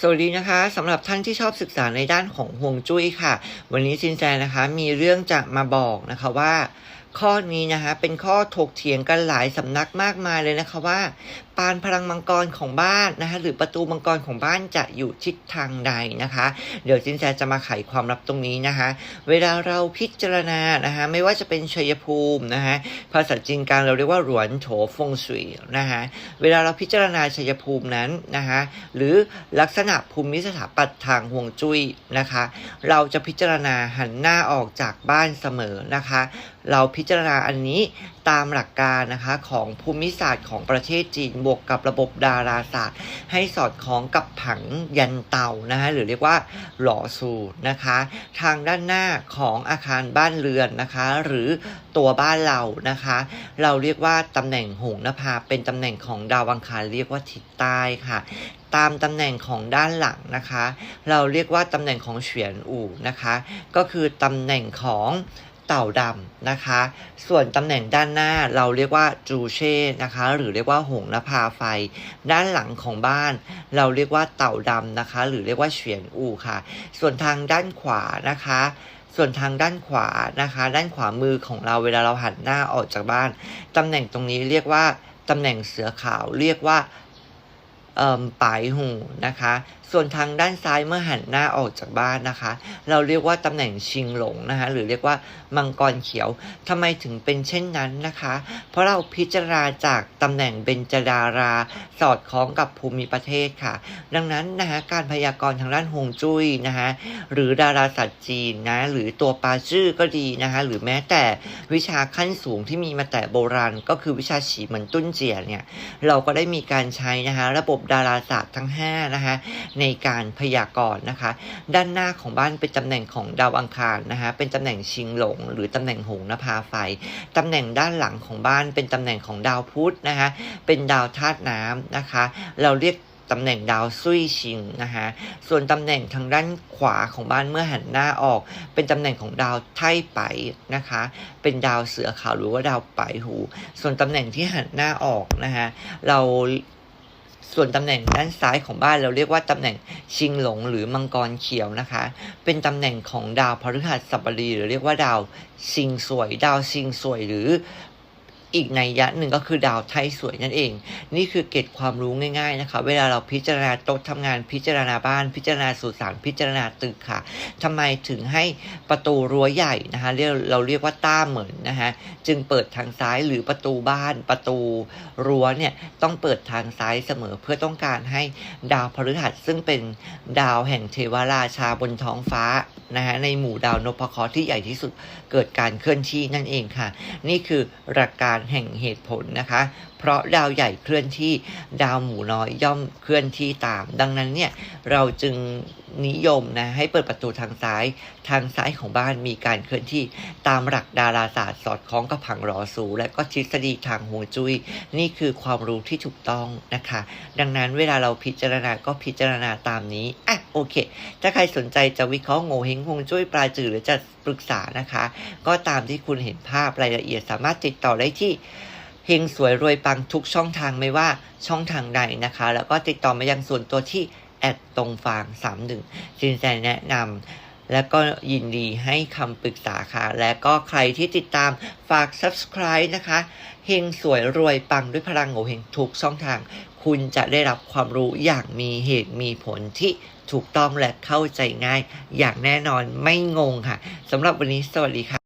สวัสดีนะคะสำหรับท่านที่ชอบศึกษาในด้านของห่วงจุ้ยค่ะ วันนี้ชินแจนะคะมีเรื่องจะมาบอกนะคะว่า ข้อนี้นะคะเป็นข้อถกเถียงกันหลายสำนักมากมายเลยนะคะว่าปานพลังมังกรของบ้านนะคะหรือประตูมังกรของบ้านจะอยู่ทิศทางใดนะคะ เดี๋ยวจินแจจะมาไขความลับตรงนี้นะคะ เวลาเราพิจารณานะคะไม่ว่าจะเป็นชัยภูมินะคะภาษาจีนกลางเราเรียกว่าหลวนโถฟงสุยนะคะเวลาเราพิจารณาชัยภูมินั้นนะคะหรือลักษณะภูมิสถาปัตย์ทางห่วงจุ้ยนะคะ เราจะพิจารณาหันหน้าออกจากบ้านเสมอนะคะ เราพิจารณาอันนี้ ตามหลักการนะคะของภูมิศาสตร์ของประเทศจีนบวกกับระบบดาราศาสตร์ ให้สอดคล้องกับผังยันเตานะคะหรือเรียกว่าหล่อสูนะคะ ทางด้านหน้าของอาคารบ้านเรือนนะคะ หรือตัวบ้านเรานะคะ เราเรียกว่าตำแหน่งหงนภาเป็นตำแหน่งของดาวอังคารเรียกว่าทิศใต้ค่ะตามตำแหน่งของด้านหลังนะคะ เราเรียกว่าตำแหน่งของเฉียนอู่นะคะ ก็คือตำแหน่งของ เต่าดำนะคะ ส่วนตำแหน่งด้านหน้าเราเรียกว่าจูเช่นะคะ หรือเรียกว่าหงนภาไฟ ด้านหลังของบ้าน เราเรียกว่าเต่าดำนะคะ หรือเรียกว่าเฉียนอู่ค่ะ ส่วนทางด้านขวานะคะส่วนทางด้านขวานะคะ ด้านขวามือของเราเวลาเราหันหน้าออกจากบ้าน ตำแหน่งตรงนี้เรียกว่า ตำแหน่งเสือขาวเรียกว่า ปลายหูนะคะ ส่วนทางด้านซ้ายเมื่อหันหน้าออกจากบ้านนะคะ เราเรียกว่าตำแหน่งชิงหลงนะคะหรือเรียกว่ามังกรเขียวทำไมถึงเป็นเช่นนั้นนะคะ เพราะเราพิจารณาจากตำแหน่งเบญจดารา สอดคล้องกับภูมิประเทศค่ะ ดังนั้นนะคะการพยากรณ์ทางด้านฮวงจุ้ยนะคะหรือดาราศาสตร์จีนนะหรือตัวปาชื่อก็ดีนะคะหรือแม้แต่วิชาขั้นสูงที่มีมาแต่โบราณ ก็คือวิชาฉีเหมือนตุ้นเจียเนี่ยเราก็ได้มีการใช้นะคะระบบดาราศาสตร์ทั้ง5นะคะในการพยากรณ์นะคะ ด้านหน้าของบ้านเป็นตำแหน่งของดาวอังคารนะคะเป็นตำแหน่งชิงหลง หรือตำแหน่งหงนภาไฟตำแหน่งด้านหลังของบ้านเป็นตำแหน่งของดาวพุธนะคะเป็นดาวธาตุน้ำนะคะ เราเรียกตำแหน่งดาวซุยชิงนะคะส่วนตำแหน่งทางด้านขวาของบ้านเมื่อหันหน้าออก เป็นตำแหน่งของดาวไท่ไปนะคะ เป็นดาวเสือขาวหรือว่าดาวไปหู ส่วนตำแหน่งที่หันหน้าออกนะคะเรา ส่วนตำแหน่งด้านซ้ายของบ้านเราเรียกว่าตำแหน่งชิงหลงหรือมังกรเขียวนะคะ เป็นตำแหน่งของดาวพฤหัสบดีหรือเรียกว่าดาวชิงสวย ดาวชิงสวยหรือ อีกในยะหนึ่งก็คือดาวไทยสวยนั่นเอง นี่คือเกร็ดความรู้ง่ายๆนะคะ เวลาเราพิจารณาโต๊ะทำงานพิจารณาบ้าน พิจารณาสุสานพิจารณาตึกค่ะทำไมถึงให้ประตูรั้วใหญ่นะคะเรียกเราเรียกว่าต้าเหมือนนะคะจึงเปิดทางซ้ายหรือประตูบ้านประตูรั้วเนี่ยต้องเปิดทางซ้ายเสมอเพื่อต้องการให้ดาวพฤหัสซึ่งเป็นดาวแห่งเทวราชาบนท้องฟ้านะคะในหมู่ดาวนพเคราะห์ที่ใหญ่ที่สุดเกิดการเคลื่อนที่นั่นเองค่ะ นี่คือหลักการแห่งเหตุผลนะคะ เพราะดาวใหญ่เคลื่อนที่ดาวหมูน้อยย่อมเคลื่อนที่ตาม ดังนั้นเนี่ยเราจึงนิยมนะให้เปิดประตูทางซ้าย ทางซ้ายของบ้านมีการเคลื่อนที่ตามหลักดาราศาสตร์สอดคล้องกับผังหลอสู และก็ทฤษฎีทางฮวงจุ้ยนี่คือความรู้ที่ถูกต้องนะคะ ดังนั้นเวลาเราพิจารณาก็พิจารณาตามนี้อะ โอเค ถ้าใครสนใจจะวิเคราะห์โง่เฮงฮงจุ้ยปลาจืดหรือจะปรึกษานะคะ ก็ตามที่คุณเห็นภาพรายละเอียดสามารถติดต่อได้ที่เฮงสวยรวยปังทุกช่องทางไม่ว่าช่องทางใดนะคะ แล้วก็ติดต่อมายังส่วนตัวที่แอดตรงฟางสามหนึ่งสินแสแนะนำแล้วก็ยินดีให้คำปรึกษาค่ะ และก็ใครที่ติดตามฝาก subscribe นะคะเฮงสวยรวยปังด้วยพลังโงเฮงทุกช่องทาง คุณจะได้รับความรู้อย่างมีเหตุมีผลที่ ถูกต้องและเข้าใจง่าย อย่างแน่นอนไม่งงค่ะสำหรับวันนี้สวัสดีค่ะ